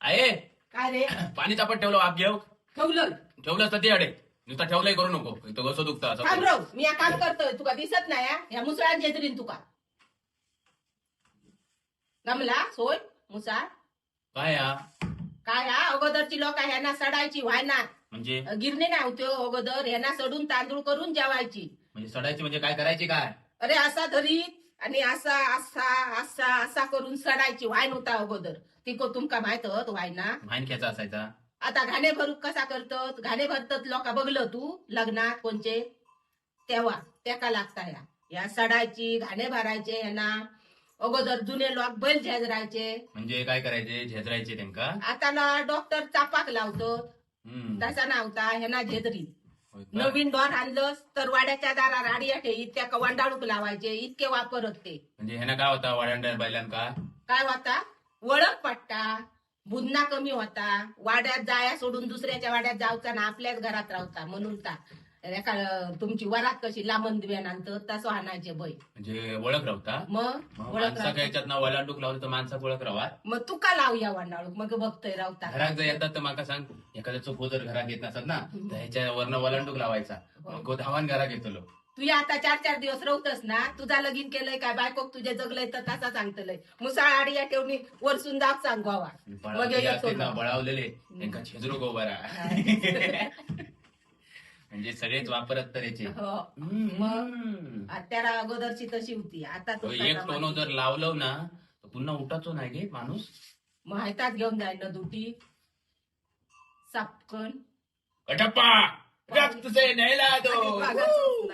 आहे. काय रे? पाणी तापत ठेवलं आप घेऊ. ठेवलं. ठेवलं तर ते अडे. नुसतं ठेवलंय करू नको. इथं घसं दुखतं असं थांब राव मी या काम करतोय. तुका दिसत नाही हा? या मुसळात तुका. गमला सोय मुसाळ. काय हा? काय हा? अगोदरची लोक ह्यांना सडायची व्हायना. म्हणजे? गिरणे नाही होते हो अगोदर. ह्यांना सडून तांदूळ करून जेवायची. म्हणजे सडायची म्हणजे काय करायची काय? अरे असा धरीत. आणि असा असा असा असा करून सडायची व्हायन होता अगोदर. तिको तुमका माहीत होत व्हायना खेचा असायचा. आता घाणे भरूक कसा करतात? घाणे भरतात लोक बघलं तू लग्नात कोणचे? तेव्हा त्याका लागता या. या सडायची घाणे भरायचे ह्यांना अगोदर जुने लोक बैल झेजरायचे. म्हणजे काय करायचे? झेजरायचे त्यांका? आता ना डॉक्टर चापाक लावतो हम्म. तसा नव्हता ह्यांना झेजरी का? नवीन डॉर आणलंस तर वाड्याच्या दारात आडिया ठेवीत त्या कवांडाळूक लावायचे इतके वापरत ते. म्हणजे ह्यानं काय होता वाड्यांड्या बैलांका? काय होता? वळख पट्टा बुधना कमी होता वाड्यात जाया सोडून दुसऱ्याच्या वाड्यात जावचा ना आपल्याच घरात राहता म्हणून एका तुमची वरात कशी? लांबन दिव्यानंतर तसं आणायचे बै म्हणजे ओळख राहता? मग? मग ओळख राहता. ह्याच्यात ना वलांडूक लावलं तर माणसाक ओळख राहा मग तू का लावू या वांडाळूक मग बघतोय रावता घरात जर येतात तर माका सांग एखाद्या चोखो जर घरात येत नसत ना तर ह्याच्या वरनं वलांडूक लावायचा. मग तो धावान घरात येतलो तू या आता चार चार दिवस राहतस ना तुझा लगीन केलंय काय? बायकोक तुझे जगलंय तर तसा सांगतलंय. मुसाळ आडिया ठेवणी वरसून जाग सांग गोवा मग बळावलेले येतो असते ना ना. बळावलेले. त्यांका छेजरू म्हणजे सगळेच वापरत तर याचे. हो. त्याला अगोदरची तशी होती. आता तो एक टोनो? जर लावलं ना तर पुन्हा उठाचो नाही गे माणूस. मग हायताच घेऊन जाईल ना दुटी सापकन. कटप्पा! रक्त से नहला दो. आणि वाघाचं